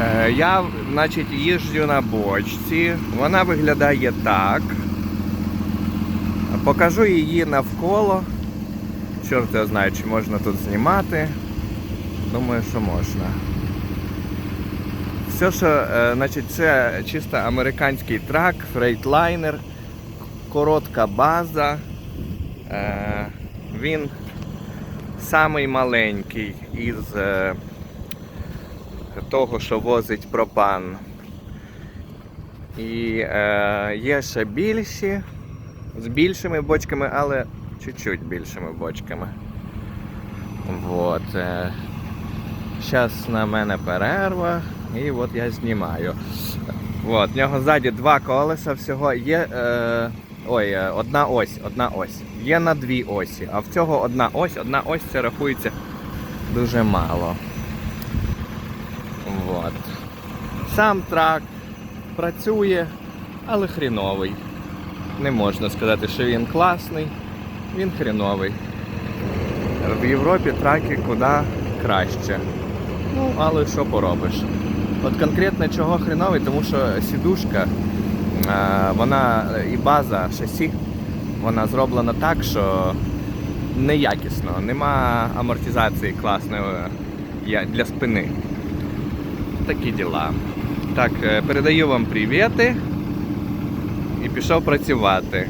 Е, Я, значить, їжджу на бочці. Вона виглядає так. Покажу її навколо. Чорт я знаю, чи можна тут знімати. Думаю, що можна. Все, що, е, значить, це чисто американський трак, фрейтлайнер, коротка база. Е, Він самий маленький із того, що возить пропан. І е, є ще більші, з більшими бочками, але чуть-чуть більшими бочками. Вот. Е, Зараз на мене перерва, і от я знімаю. От, в нього ззаді два колеса всього є. Е, ой, е, одна ось, одна ось. Є на дві осі, а в цього одна ось, одна ось це рахується дуже мало. От. Сам трак працює, але хріновий. Не можна сказати, що він класний, він хріновий. В Європі траки куди краще. Ну, але що поробиш? От конкретно чого хреновий, тому що сідушка, е, вона і база шасі, вона зроблена так, що неякісно, нема амортизації класної для спини. Такі діла. Так, е, передаю вам привіти і пішов працювати.